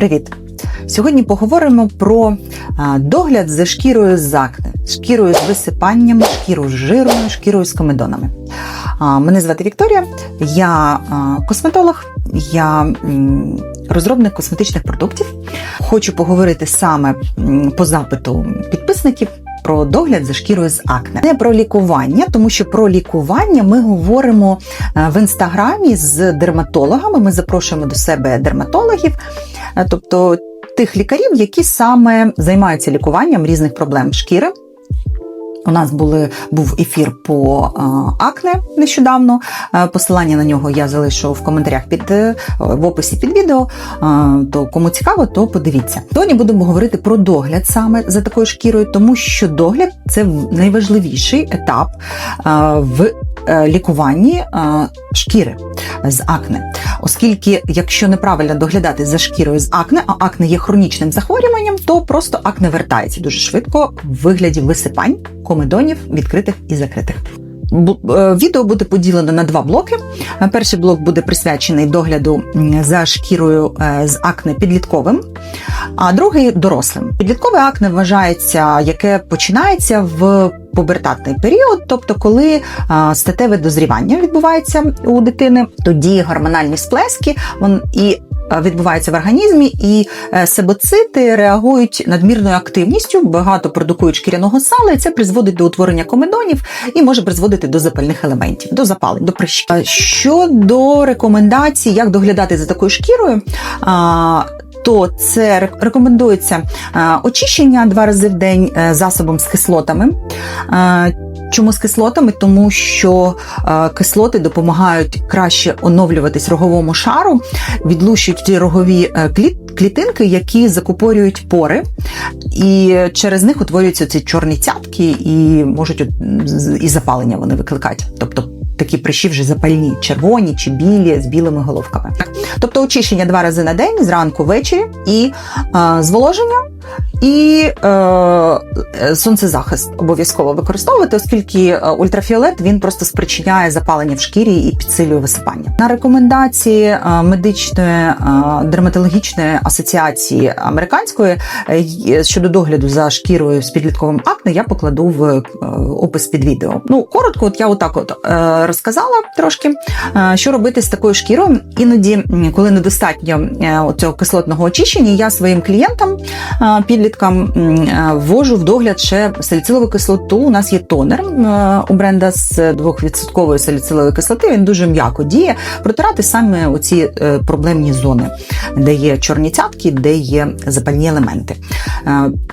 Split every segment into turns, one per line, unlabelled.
Привіт! Сьогодні поговоримо про догляд за шкірою з акне, шкірою з висипанням, шкірою з жиром, шкірою з комедонами. Мене звати Вікторія, я косметолог, я розробник косметичних продуктів. Хочу поговорити саме по запиту підписників. Про догляд за шкірою з акне, не про лікування, тому що про лікування ми говоримо е, в інстаграмі з дерматологами. Ми запрошуємо до себе дерматологів, е, тобто тих лікарів, які саме займаються лікуванням різних проблем шкіри. У нас були, був ефір по е, акне нещодавно. Е, Посилання на нього я залишу в коментарях під е, в описі під відео. То кому цікаво, то подивіться. Сьогодні будемо говорити про догляд саме за такою шкірою, тому що догляд це найважливіший етап в лікуванні е, шкіри з акне. Оскільки, якщо неправильно доглядати за шкірою з акне, а акне є хронічним захворюванням, то просто акне вертається дуже швидко в вигляді висипань, комедонів, відкритих і закритих. Е, Відео буде поділено на два блоки. Е, Перший блок буде присвячений догляду за шкірою е, з акне підлітковим, а другий дорослим. Підліткове акне вважається, яке починається в пубертатний період, тобто коли статеве дозрівання відбувається у дитини, тоді гормональні сплески і а, відбуваються в організмі, і е, себоцити реагують надмірною активністю, багато продукують шкіряного сала, і це призводить до утворення комедонів і може призводити до запальних елементів, до запалень, до прищів. Щодо рекомендацій, як доглядати за такою шкірою. то це рекомендується е, очищення два рази в день е, засобом з кислотами. Чому з кислотами? Тому що е, кислоти допомагають краще оновлюватись роговому шару, відлущують ті рогові е, кліт- клітинки, які закупорюють пори, і через них утворюються ці чорні цятки, і можуть і запалення вони викликати. Тобто такі прищі вже запальні, червоні чи білі з білими головками. Тобто очищення два рази на день, зранку, ввечері, і е, зволоження, і е, е, сонцезахист обов'язково використовувати, оскільки е, ультрафіолет він просто спричиняє запалення в шкірі і підсилює висипання. На рекомендації е, медичної дерматологічної асоціації американської щодо догляду за шкірою з підлітковим акне я покладу в опис під відео. Ну коротко, от я отак от розказала трошки, е, що робити з такою шкірою. Іноді, коли недостатньо е, цього кислотного очищення, я своїм клієнтам е, підліткам ввожу в догляд ще саліцилову кислоту. У нас є тонер у бренда з 2% саліцилової кислоти. Він дуже м'яко діє. Протирати саме оці проблемні зони, де є чорні цятки, де є запальні елементи.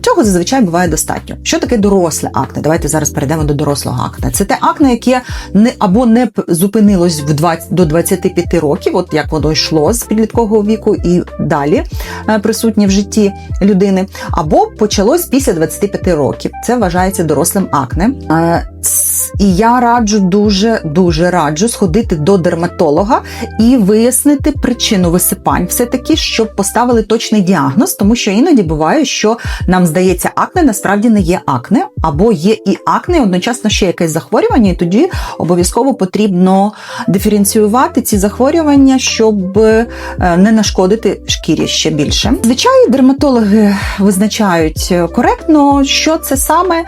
Цього зазвичай буває достатньо. Що таке доросле акне? Давайте зараз перейдемо до дорослого акне. Це те акне, яке не або не зупинилось в 20, до 25 років, от як воно йшло з підліткового віку і далі е, присутнє в житті людини, або почалось після 25 років. Це вважається дорослим акне. І я раджу дуже дуже раджу сходити до дерматолога і вияснити причину висипань, все таки, щоб поставили точний діагноз, тому що іноді буває, що нам здається, акне насправді не є акне, або є і акне, і одночасно ще якесь захворювання, і тоді обов'язково потрібно диференціювати ці захворювання, щоб е, не нашкодити шкірі ще більше. Звичайно, дерматологи визначають е, коректно, що це саме,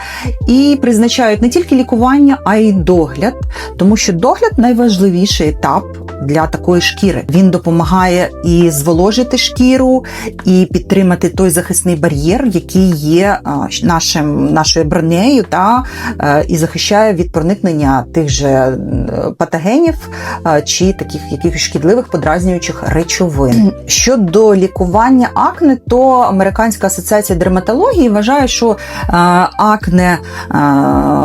і призначають не тільки лікування, а й догляд, тому що догляд найважливіший етап. Для такої шкіри він допомагає і зволожити шкіру, і підтримати той захисний бар'єр, який є нашим нашою бронею, та е, і захищає від проникнення тих же патогенів чи таких якихось шкідливих подразнюючих речовин. Щодо лікування акне, то Американська асоціація дерматології вважає, що е, акне е,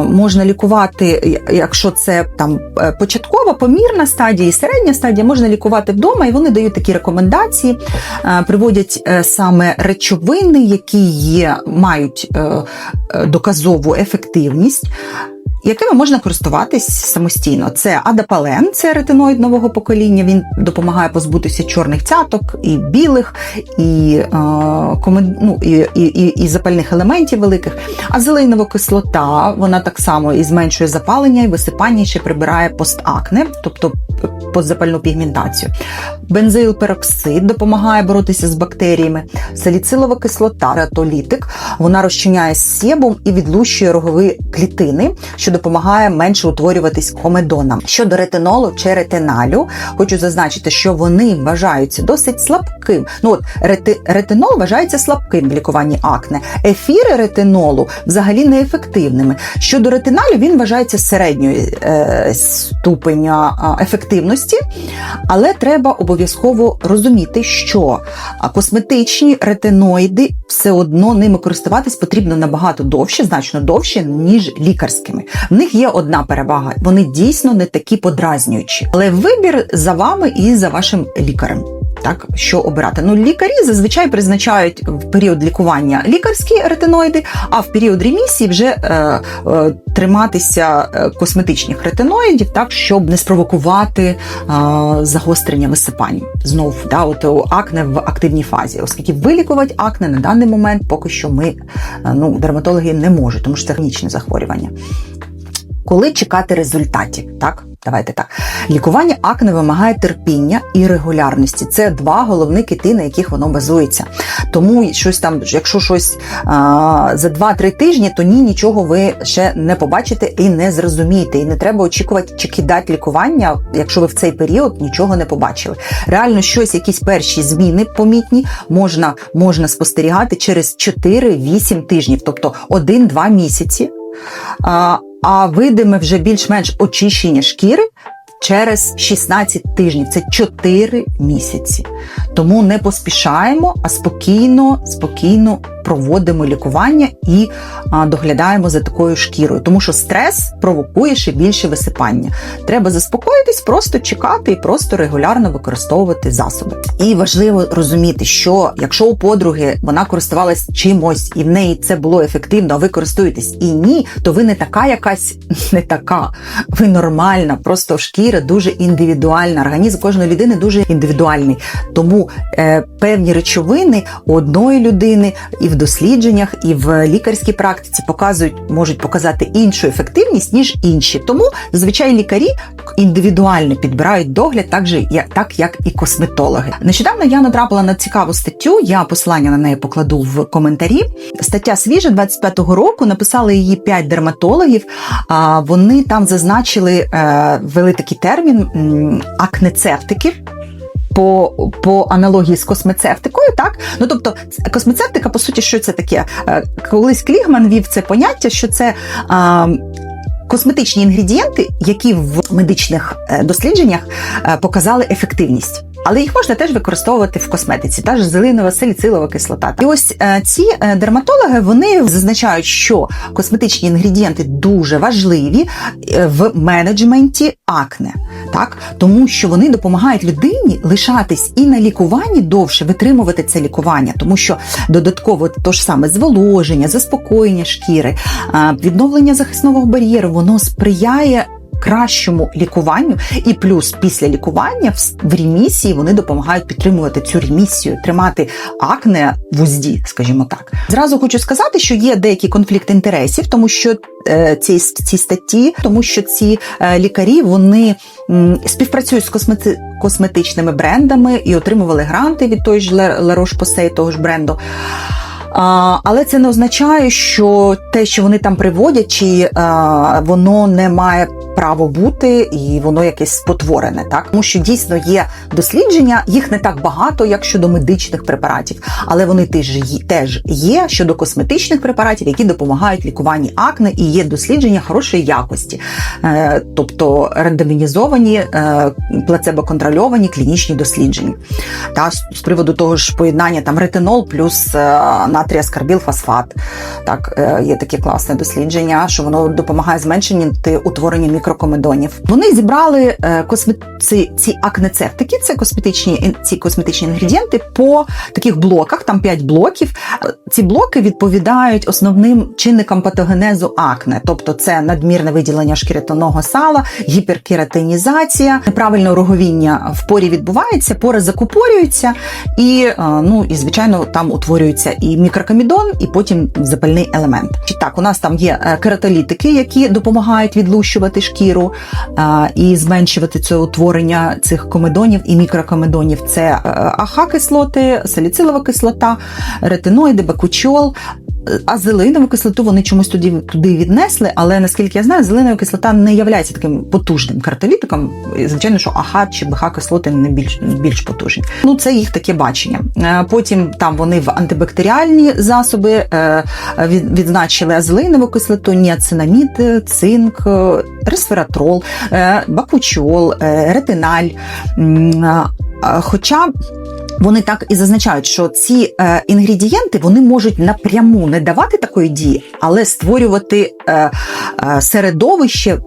можна лікувати, якщо це там е, початкова, помірна стадія і середня стадія, можна лікувати вдома, і вони дають такі рекомендації, е, приводять е, саме речовини, які є, мають доказову ефективність. Якими можна користуватись самостійно. Це адапален, це ретиноїд нового покоління. Він допомагає позбутися чорних цяток і білих, і, е, комен- ну, і, і, і, і запальних елементів великих. А зеленова кислота, вона так само і зменшує запалення, і висипання, і ще прибирає постакне, тобто позапальну пігментацію. Бензоїлпероксид допомагає боротися з бактеріями. Саліцилова кислота, ретолітик, вона розчиняє себум і відлущує рогові клітини, що допомагає менше утворюватись комедонам. Щодо ретинолу чи ретиналю, хочу зазначити, що вони вважаються досить слабким. Ну от рети, ретинол вважається слабким в лікуванні акне. Ефіри ретинолу взагалі неефективними. Щодо ретиналю, він вважається середньої е, ступеня е, ефективності, але треба обов'язково розуміти, що косметичні ретиноїди все одно ними користуватись потрібно набагато довше, значно довше, ніж лікарськими. В них є одна перевага: вони дійсно не такі подразнюючі. Але вибір за вами і за вашим лікарем. Так, що обирати? Ну, лікарі зазвичай призначають в період лікування лікарські ретиноїди, а в період ремісії вже е, е, триматися е, косметичних ретиноїдів, так, щоб не спровокувати е, загострення висипань. Знов да, от акне в активній фазі, оскільки вилікувати акне на даний момент поки що ми, е, ну, дерматологи не можуть, тому що це хронічне захворювання. Коли чекати результатів, так? Давайте так. Лікування акне вимагає терпіння і регулярності. Це два головні кити, на яких воно базується. Тому щось там, якщо щось а, за 2-3 тижні, то ні, нічого ви ще не побачите і не зрозумієте. І не треба очікувати чи кидати лікування, якщо ви в цей період нічого не побачили. Реально, щось, якісь перші зміни помітні, можна, можна спостерігати через 4-8 тижнів, тобто 1-2 місяці. А, а видиме вже більш-менш очищення шкіри через 16 тижнів. Це 4 місяці. Тому не поспішаємо, а спокійно, спокійно проводимо лікування і доглядаємо за такою шкірою, тому що стрес провокує ще більше висипання. Треба заспокоїтись, просто чекати і просто регулярно використовувати засоби. І важливо розуміти, що якщо у подруги вона користувалась чимось і в неї це було ефективно, а ви користуєтесь і ні, то ви не така якась не така. Ви нормальна, просто шкіра дуже індивідуальна. Організм кожної людини дуже індивідуальний. Тому е, певні речовини у одної людини і в дослідженнях, і в лікарській практиці показують, можуть показати іншу ефективність, ніж інші. Тому зазвичай лікарі індивідуально підбирають догляд, так, же, так як і косметологи. Нещодавно я натрапила на цікаву статтю. Я послання на неї покладу в коментарі. Стаття свіжа 25-го року. Написали її 5 дерматологів. А вони там зазначили, е, ввели такий термін м, акнецептиків по по аналогії з космецевтикою, так ну тобто космецевтика, по суті, що це таке? Е, Колись Клігман вів це поняття, що це. А, Косметичні інгредієнти, які в медичних е, дослідженнях е, показали ефективність. Але їх можна теж використовувати в косметиці, та ж зеленова саліцилова кислота. І ось ці дерматологи вони зазначають, що косметичні інгредієнти дуже важливі в менеджменті акне, так? Тому що вони допомагають людині лишатись і на лікуванні довше витримувати це лікування, тому що додатково то ж саме зволоження, заспокоєння шкіри, відновлення захисного бар'єру, воно сприяє кращому лікуванню, і плюс після лікування в- ремісії вони допомагають підтримувати цю ремісію, тримати акне в узді, скажімо так. Зразу хочу сказати, що є деякий конфлікт інтересів, тому що е, ці, ці статті, тому що ці е, лікарі вони співпрацюють з космети. Косметичними брендами і отримували гранти від той ж La Roche-Posay, того ж бренду. Але це не означає, що те, що вони там приводять, чи воно не має право бути і воно якесь спотворене, так? Тому що дійсно є дослідження, їх не так багато, як щодо медичних препаратів, але вони теж є, щодо косметичних препаратів, які допомагають лікуванні акне, і є дослідження хорошої якості, е, тобто рандомінізовані, е, плацебо-контрольовані клінічні дослідження. Та з приводу того ж поєднання там ретинол плюс е, натрія скарбілфосфат. Так, е, є таке класне дослідження, що воно допомагає зменшити утворення мікрокомедонів. Вони зібрали е, косме... ці, ці акнецептики, це косметичні ці косметичні інгредієнти по таких блоках, там 5 блоків. Е, Ці блоки відповідають основним чинникам патогенезу акне, тобто це надмірне виділення шкірятонного сала, гіперкератинізація, неправильне роговіння в порі відбувається, пори закупорюються, і ну і звичайно там утворюється і мікрокомідон, і потім запальний елемент. Так, у нас там є е, кератолітики, які допомагають відлущувати шкіру е, і зменшувати це утворення цих комедонів і мікрокомедонів. Це е, АХ-кислоти, саліцилова кислота, ретиноїди, бакучол. Азелинову кислоту вони чомусь туди, туди віднесли, але наскільки я знаю, азелинова кислота не є таким потужним картолітиком. Звичайно, що АХ чи БХ кислоти не більш, більш потужні. Ну, це їх таке бачення. Е, Потім там вони в антибактеріальні засоби е, відзначили азелинову кислоту, ніацинамід, цинк, е, ресвератрол, бакучол, ретиналь. А, а, Хоча вони так і зазначають, що ці е, інгредієнти вони можуть напряму не давати такої дії, але створювати е, е, середовище е,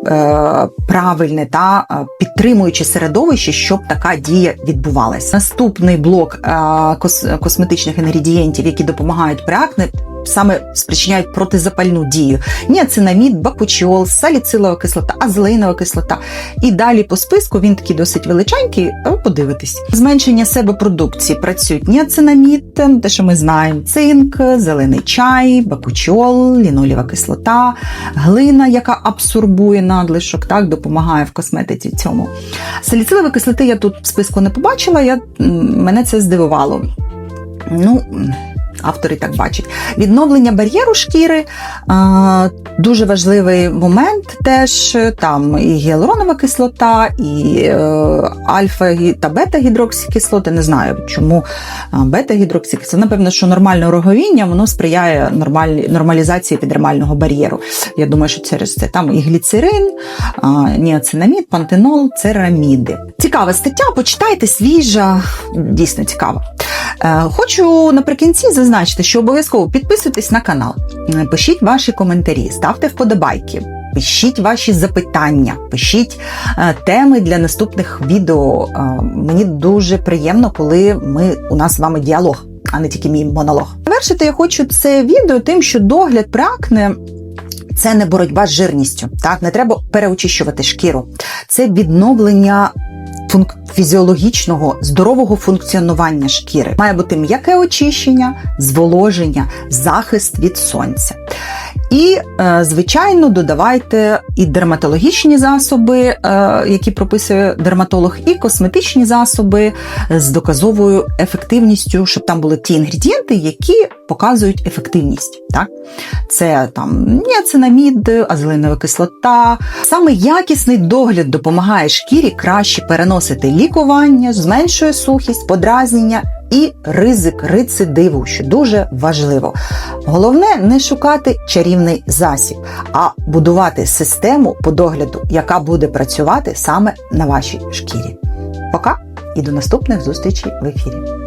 правильне та е, підтримуючи середовище, щоб така дія відбувалася. Наступний блок е, кос- косметичних інгредієнтів, які допомагають при акне, саме спричиняють протизапальну дію. Ніацинамід, бакучіол, саліцилова кислота, азелеїнова кислота. І далі по списку він такий досить величенький. Подивитись. Зменшення себепродукції працюють ніацинамід, те, що ми знаємо, цинк, зелений чай, бакучіол, лінолєва кислота, глина, яка абсорбує надлишок, так допомагає в косметиці цьому. Саліцилової кислоти я тут в списку не побачила. Я, мене це здивувало. Ну, автори так бачать. Відновлення бар'єру шкіри дуже важливий момент. Теж там і гіалуронова кислота, і е, альфа та бета-гідроксикислоти. Не знаю, чому бета-гідроксикислота. Напевно, що нормальне роговіння воно сприяє нормалізації підермального бар'єру. Я думаю, що через це там і гліцерин, ніацинамід, пантенол, цераміди. Цікава стаття, почитайте свіжа, дійсно цікава. Е, Хочу наприкінці зазначити, що обов'язково підписуйтесь на канал, пишіть ваші коментарі, ставте вподобайки. Пишіть ваші запитання, пишіть е, теми для наступних відео. Е, мені дуже приємно, коли ми у нас з вами діалог, а не тільки мій монолог. Завершити я хочу це відео тим, що догляд при акне – це не боротьба з жирністю. Так, не треба переочищувати шкіру. Це відновлення функ... фізіологічного здорового функціонування шкіри. Має бути м'яке очищення, зволоження, захист від сонця. І, е, звичайно, додавайте і дерматологічні засоби, е, які прописує дерматолог, і косметичні засоби з доказовою ефективністю, щоб там були ті інгредієнти, які показують ефективність. Так? Це там ніацинамід, азелинова кислота. Саме якісний догляд допомагає шкірі краще переносити лікування, зменшує сухість, подразнення і ризик рецидиву, що дуже важливо. Головне не шукати чарівний засіб, а будувати систему по догляду, яка буде працювати саме на вашій шкірі. Пока і до наступних зустрічей в ефірі.